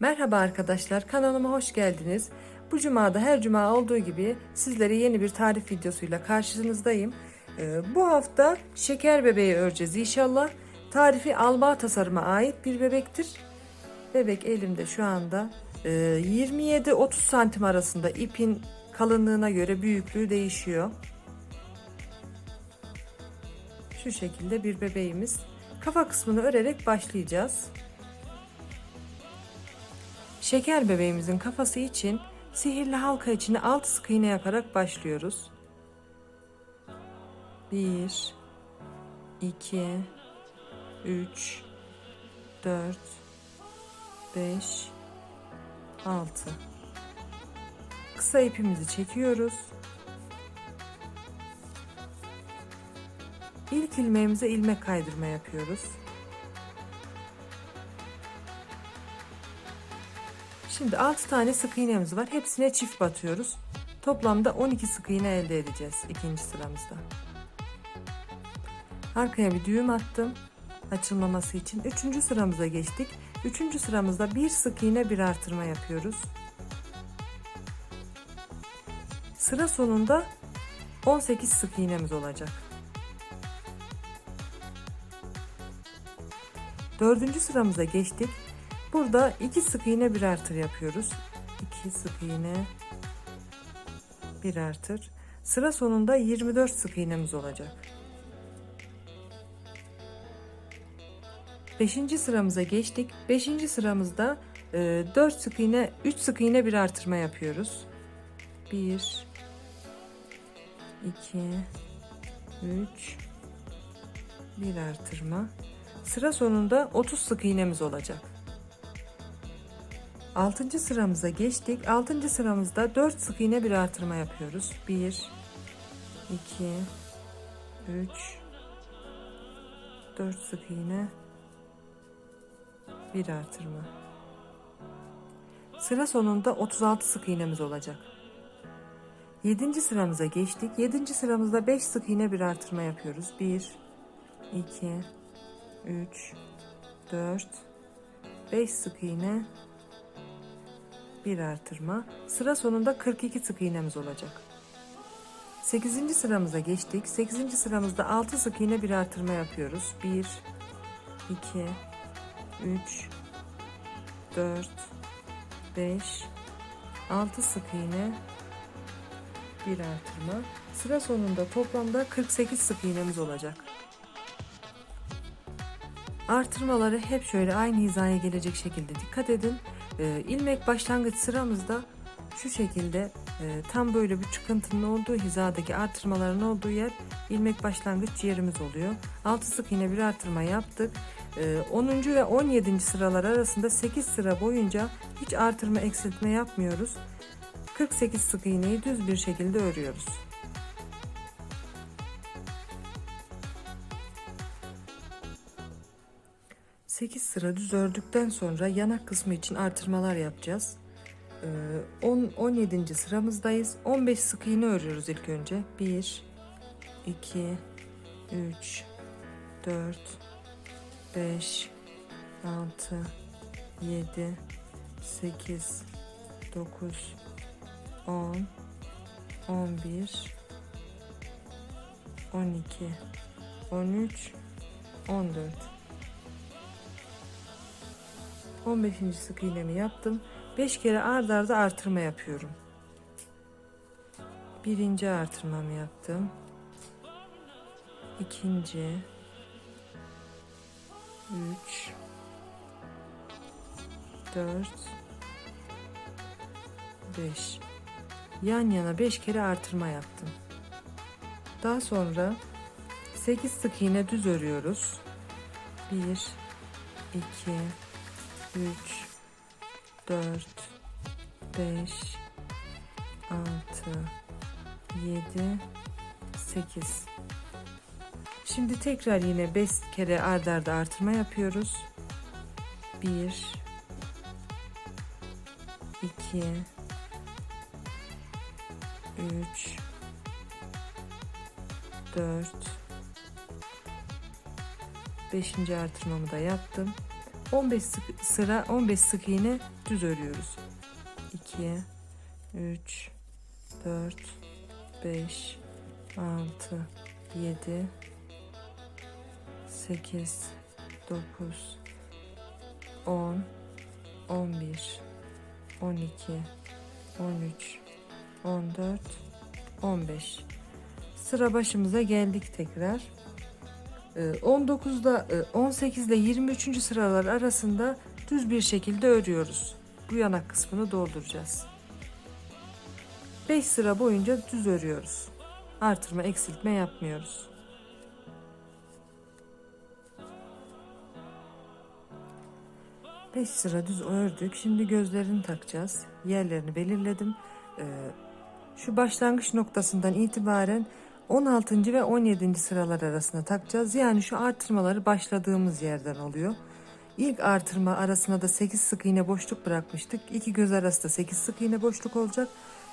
Merhaba arkadaşlar kanalıma hoş geldiniz. Bu cumada her cuma olduğu gibi sizlere yeni bir tarif videosuyla karşınızdayım. Ee, bu hafta şeker bebeği öreceğiz inşallah. Tarifi alba tasarıma ait bir bebektir. Bebek elimde şu anda Ee, 27-30 santim arasında ipin kalınlığına göre büyüklüğü değişiyor. Şu şekilde bir bebeğimiz. Kafa kısmını örerek başlayacağız. Şeker bebeğimizin kafası için sihirli halka içine 6 sık iğne yaparak başlıyoruz. 1 2 3 4 5 6 Kısa ipimizi çekiyoruz. İlk ilmeğimize ilmek kaydırma yapıyoruz. Şimdi 6 tane sık iğnemiz var. Hepsine çift batıyoruz. Toplamda 12 sık iğne elde edeceğiz ikinci sıramızda. Arkaya bir düğüm attım açılmaması için. Üçüncü sıramıza geçtik. Üçüncü sıramızda bir sık iğne bir artırma yapıyoruz. Sıra sonunda 18 sık iğnemiz olacak. Dördüncü sıramıza geçtik. Burada iki sık iğne bir artır yapıyoruz. İki sık iğne bir artır. Sıra sonunda 24 sık iğnemiz olacak. Beşinci sıramıza geçtik. Beşinci sıramızda e, 4 sık iğne, 3 sık iğne bir artırma yapıyoruz. 1 2 3 bir artırma. Sıra sonunda 30 sık iğnemiz olacak. 6. sıramıza geçtik. 6. sıramızda 4 sık iğne bir artırma yapıyoruz. 1 2 3 4 sık iğne bir artırma. Sıra sonunda 36 sık iğnemiz olacak. 7. sıramıza geçtik. 7. sıramızda 5 sık iğne bir artırma yapıyoruz. 1 2 3 4 5 sık iğne bir artırma. Sıra sonunda 42 sık iğnemiz olacak. 8. sıramıza geçtik. 8. sıramızda 6 sık iğne bir artırma yapıyoruz. 1 2 3 4 5 6 sık iğne bir artırma. Sıra sonunda toplamda 48 sık iğnemiz olacak. Artırmaları hep şöyle aynı hizaya gelecek şekilde dikkat edin. Ee, ilmek başlangıç sıramızda şu şekilde e, tam böyle bir çıkıntının olduğu hizadaki artırmaların olduğu yer ilmek başlangıç yerimiz oluyor. 6 sık iğne bir artırma yaptık. Ee, 10. ve 17. sıralar arasında 8 sıra boyunca hiç artırma eksiltme yapmıyoruz. 48 sık iğneyi düz bir şekilde örüyoruz. Sekiz sıra düz ördükten sonra yanak kısmı için artırmalar yapacağız. Ee, 10 17. sıramızdayız. 15 sık iğne örüyoruz ilk önce. 1 2 3 4 5 6 7 8 9 10 11 12 13 14 15. sık iğnemi yaptım. 5 kere ard arda artırma yapıyorum. Birinci artırmamı yaptım. İkinci. Üç. Dört. Beş. Yan yana beş kere artırma yaptım. Daha sonra 8 sık iğne düz örüyoruz. 1 2 3 4 5 6 7 8 Şimdi tekrar yine 5 kere ard arda artırma yapıyoruz. 1 2 3 4 5. artırmamı da yaptım. 15 sık, sıra 15 sık iğne düz örüyoruz. 2 3 4 5 6 7 8 9 10 11 12 13 14 15 sıra başımıza geldik tekrar. Ee, 19'da e, 18 ile 23. sıralar arasında düz bir şekilde örüyoruz. Bu yanak kısmını dolduracağız. 5 sıra boyunca düz örüyoruz. Artırma, eksiltme yapmıyoruz. Beş sıra düz ördük. Şimdi gözlerini takacağız. Yerlerini belirledim. Ee, şu başlangıç noktasından itibaren 16. ve 17. sıralar arasına takacağız. Yani şu artırmaları başladığımız yerden oluyor. İlk artırma arasına da 8 sık iğne boşluk bırakmıştık. İki göz arasında 8 sık iğne boşluk olacak.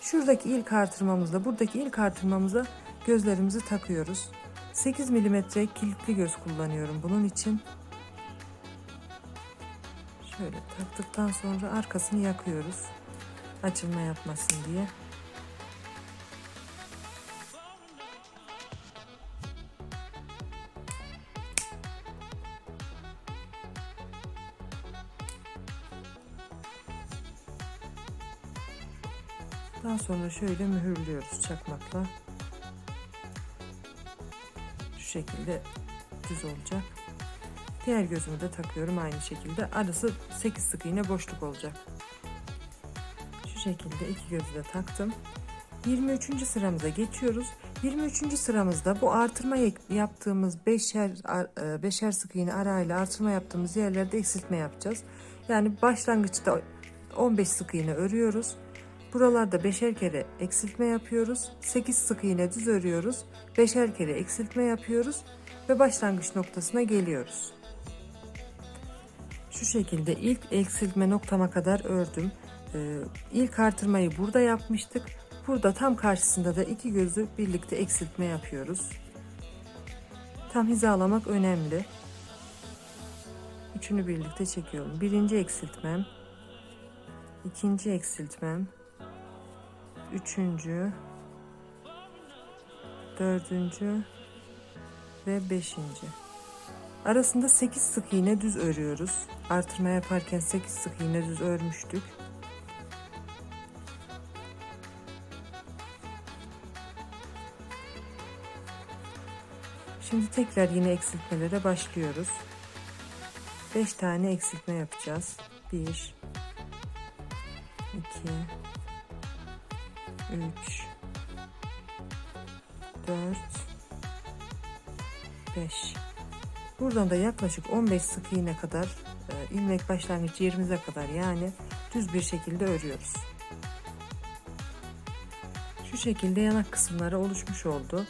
Şuradaki ilk artırmamızla buradaki ilk artırmamıza gözlerimizi takıyoruz. 8 milimetre kilitli göz kullanıyorum bunun için. Şöyle taktıktan sonra arkasını yakıyoruz. Açılma yapmasın diye. Sonra şöyle mühürlüyoruz çakmakla. Şu şekilde düz olacak. Diğer gözümü de takıyorum aynı şekilde. Arası 8 sık iğne boşluk olacak. Şu şekilde iki gözü de taktım. 23. sıramıza geçiyoruz. 23. sıramızda bu artırma yaptığımız 5'er 5'er sık iğne arayla artırma yaptığımız yerlerde eksiltme yapacağız. Yani başlangıçta 15 sık iğne örüyoruz. Buralarda 5'er kere eksiltme yapıyoruz. 8 sık iğne düz örüyoruz. 5'er kere eksiltme yapıyoruz ve başlangıç noktasına geliyoruz. Şu şekilde ilk eksiltme noktama kadar ördüm. Ee, ilk artırmayı burada yapmıştık. Burada tam karşısında da iki gözü birlikte eksiltme yapıyoruz. Tam hizalamak önemli. Üçünü birlikte çekiyorum. Birinci eksiltmem. ikinci eksiltmem. Üçüncü. Dördüncü. Ve beşinci. Arasında 8 sık iğne düz örüyoruz. Artırma yaparken 8 sık iğne düz örmüştük. Şimdi tekrar yine eksiltmelere başlıyoruz. 5 tane eksiltme yapacağız. 1 2 3 4 5 Buradan da yaklaşık 15 sık iğne kadar e, ilmek başlangıç yerimize kadar yani düz bir şekilde örüyoruz. Şu şekilde yanak kısımları oluşmuş oldu.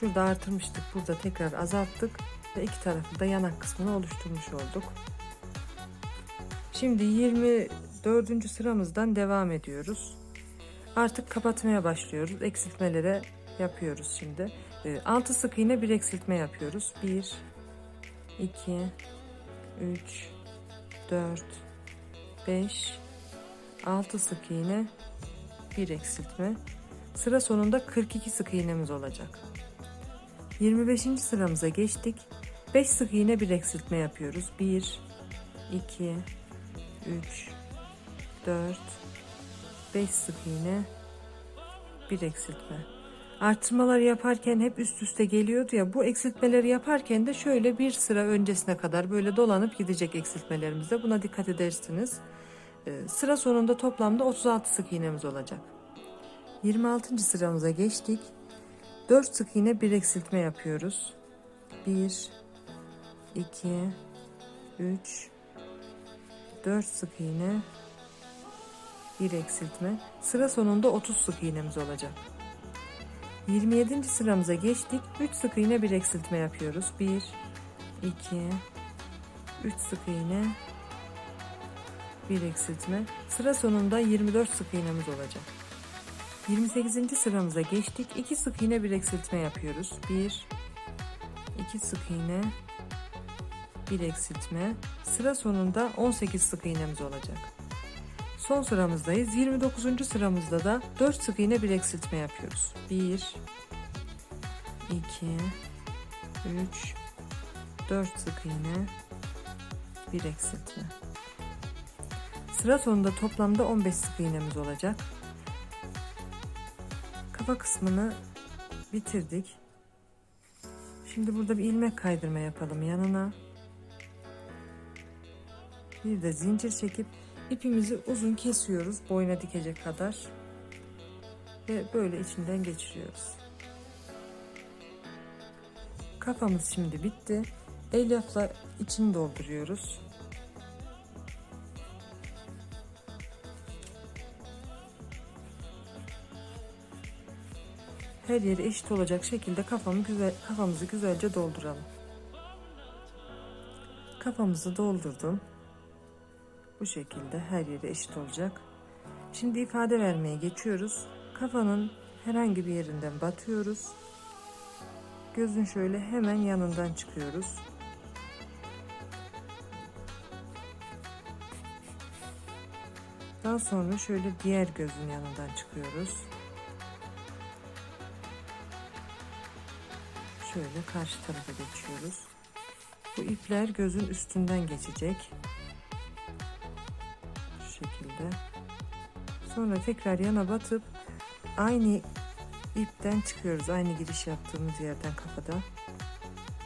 Şurada artırmıştık. Burada tekrar azalttık ve iki tarafı da yanak kısmını oluşturmuş olduk. Şimdi 24. sıramızdan devam ediyoruz. Artık kapatmaya başlıyoruz. Eksiltmelere yapıyoruz şimdi. 6 sık iğne bir eksiltme yapıyoruz. 1 2 3 4 5 6 sık iğne bir eksiltme. Sıra sonunda 42 sık iğnemiz olacak. 25. sıramıza geçtik. 5 sık iğne bir eksiltme yapıyoruz. 1 2 3 4 5 sık iğne bir eksiltme. Artırmalar yaparken hep üst üste geliyordu ya bu eksiltmeleri yaparken de şöyle bir sıra öncesine kadar böyle dolanıp gidecek eksiltmelerimizde buna dikkat edersiniz. Ee, sıra sonunda toplamda 36 sık iğnemiz olacak. 26. sıramıza geçtik. 4 sık iğne bir eksiltme yapıyoruz. 1 2 3 4 sık iğne bir eksiltme. Sıra sonunda 30 sık iğnemiz olacak. 27. sıramıza geçtik. 3 sık iğne bir eksiltme yapıyoruz. 1 2 3 sık iğne bir eksiltme. Sıra sonunda 24 sık iğnemiz olacak. 28. sıramıza geçtik. 2 sık iğne bir eksiltme yapıyoruz. 1 2 sık iğne bir eksiltme. Sıra sonunda 18 sık iğnemiz olacak. Son sıramızdayız. 29. sıramızda da 4 sık iğne bir eksiltme yapıyoruz. 1 2 3 4 sık iğne bir eksiltme. Sıra sonunda toplamda 15 sık iğnemiz olacak. Kafa kısmını bitirdik. Şimdi burada bir ilmek kaydırma yapalım yanına. Bir de zincir çekip ipimizi uzun kesiyoruz boyuna dikecek kadar. Ve böyle içinden geçiriyoruz. Kafamız şimdi bitti. Elyafla içini dolduruyoruz. Her yeri eşit olacak şekilde kafamı güzel, kafamızı güzelce dolduralım. Kafamızı doldurdum. Bu şekilde her yeri eşit olacak. Şimdi ifade vermeye geçiyoruz. Kafanın herhangi bir yerinden batıyoruz. Gözün şöyle hemen yanından çıkıyoruz. Daha sonra şöyle diğer gözün yanından çıkıyoruz. Şöyle karşı tarafa geçiyoruz. Bu ipler gözün üstünden geçecek. Şekilde. Sonra tekrar yana batıp aynı ipten çıkıyoruz. Aynı giriş yaptığımız yerden kafada.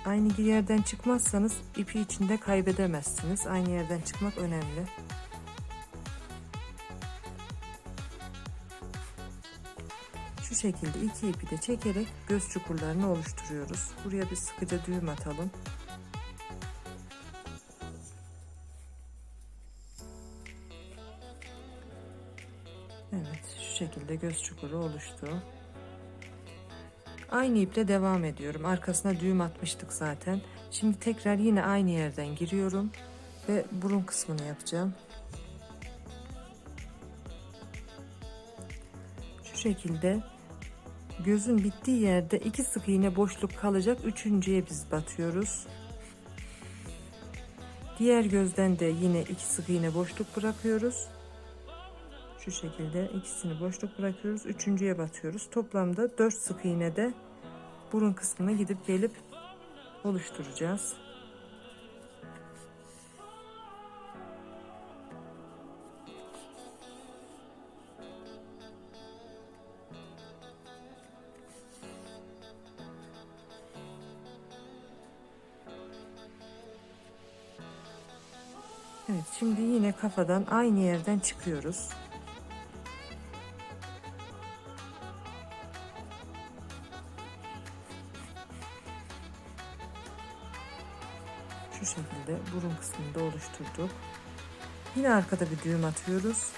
Aynı yerden çıkmazsanız ipi içinde kaybedemezsiniz. Aynı yerden çıkmak önemli. Şu şekilde iki ipi de çekerek göz çukurlarını oluşturuyoruz. Buraya bir sıkıca düğüm atalım. Şekilde göz çukuru oluştu. Aynı iple devam ediyorum. Arkasına düğüm atmıştık zaten. Şimdi tekrar yine aynı yerden giriyorum ve burun kısmını yapacağım. Şu şekilde gözün bittiği yerde iki sık iğne boşluk kalacak. Üçüncüye biz batıyoruz. Diğer gözden de yine iki sık iğne boşluk bırakıyoruz. Şu şekilde ikisini boşluk bırakıyoruz. Üçüncüye batıyoruz. Toplamda 4 sık iğne de burun kısmına gidip gelip oluşturacağız. Evet şimdi yine kafadan aynı yerden çıkıyoruz. Şu şekilde burun kısmını da oluşturduk. Yine arkada bir düğüm atıyoruz.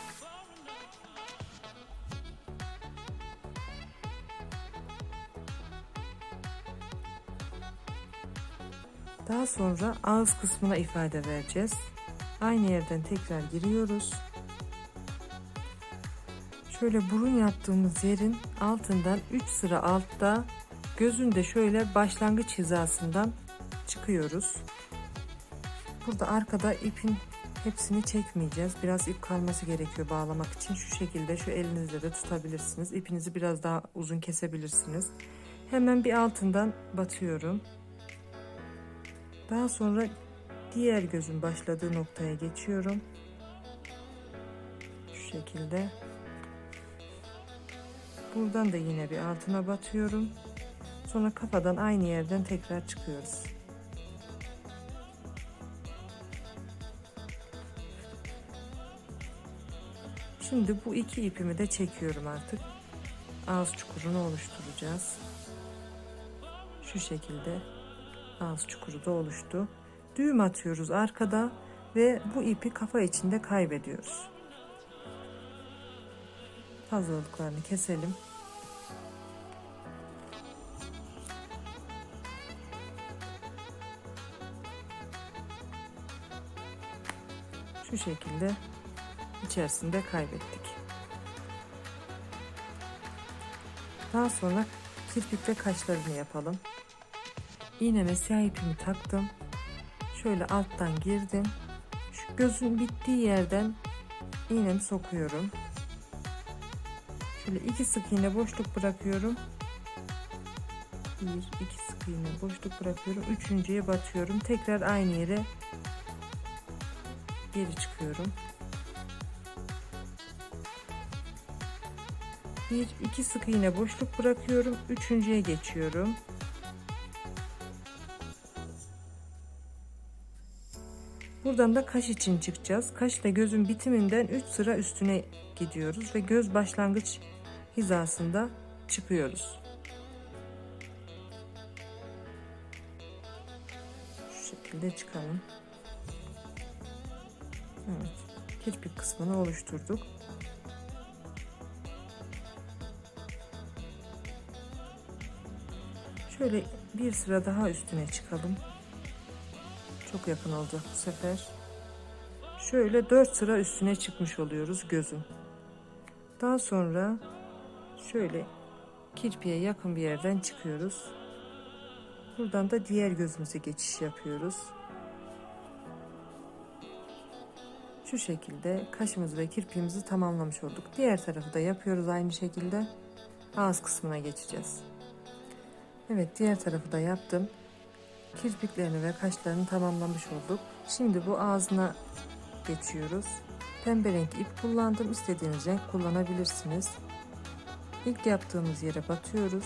Daha sonra ağız kısmına ifade vereceğiz. Aynı yerden tekrar giriyoruz. Şöyle burun yaptığımız yerin altından 3 sıra altta gözün de şöyle başlangıç hizasından çıkıyoruz. Burada arkada ipin hepsini çekmeyeceğiz. Biraz ip kalması gerekiyor bağlamak için. Şu şekilde şu elinizle de tutabilirsiniz. İpinizi biraz daha uzun kesebilirsiniz. Hemen bir altından batıyorum. Daha sonra diğer gözün başladığı noktaya geçiyorum. Şu şekilde. Buradan da yine bir altına batıyorum. Sonra kafadan aynı yerden tekrar çıkıyoruz. Şimdi bu iki ipimi de çekiyorum artık. Ağız çukurunu oluşturacağız. Şu şekilde ağız çukuru da oluştu. Düğüm atıyoruz arkada ve bu ipi kafa içinde kaybediyoruz. Fazlalıklarını keselim. Şu şekilde içerisinde kaybettik. Daha sonra kirpik ve kaşlarını yapalım. İğneme siyah ipimi taktım. şöyle alttan girdim. Şu gözün bittiği yerden iğnemi sokuyorum. Şöyle iki sık iğne boşluk bırakıyorum. Bir, iki sık iğne boşluk bırakıyorum. Üçüncüye batıyorum. Tekrar aynı yere geri çıkıyorum. Bir, iki sık iğne boşluk bırakıyorum. Üçüncüye geçiyorum. Buradan da kaş için çıkacağız. Kaşla gözün bitiminden 3 sıra üstüne gidiyoruz ve göz başlangıç hizasında çıkıyoruz. Şu şekilde çıkalım. Evet. Kirpik kısmını oluşturduk. Şöyle bir sıra daha üstüne çıkalım. Çok yakın olacak bu sefer. Şöyle 4 sıra üstüne çıkmış oluyoruz gözün. Daha sonra şöyle kirpiye yakın bir yerden çıkıyoruz. Buradan da diğer gözümüze geçiş yapıyoruz. Şu şekilde kaşımızı ve kirpiğimizi tamamlamış olduk. Diğer tarafı da yapıyoruz aynı şekilde. Ağız kısmına geçeceğiz. Evet diğer tarafı da yaptım. Kirpiklerini ve kaşlarını tamamlamış olduk. Şimdi bu ağzına geçiyoruz. Pembe renk ip kullandım. İstediğiniz renk kullanabilirsiniz. İlk yaptığımız yere batıyoruz.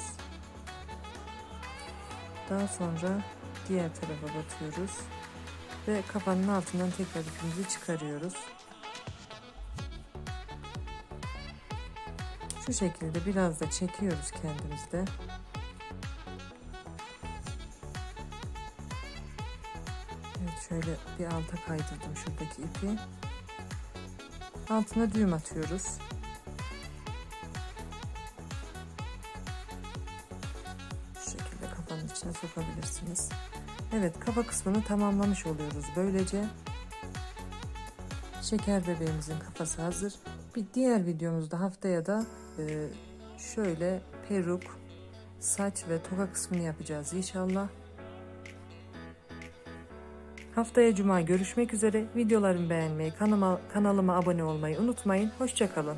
Daha sonra diğer tarafa batıyoruz. Ve kafanın altından tekrar ipimizi çıkarıyoruz. Şu şekilde biraz da çekiyoruz kendimizde. Şöyle bir alta kaydırdım şuradaki ipi. Altına düğüm atıyoruz. Şu şekilde kafanın içine sokabilirsiniz. Evet kafa kısmını tamamlamış oluyoruz böylece. Şeker bebeğimizin kafası hazır. Bir diğer videomuzda haftaya da e, şöyle peruk, saç ve toka kısmını yapacağız inşallah. Haftaya cuma görüşmek üzere. Videolarımı beğenmeyi, kanalıma, kanalıma abone olmayı unutmayın. Hoşçakalın.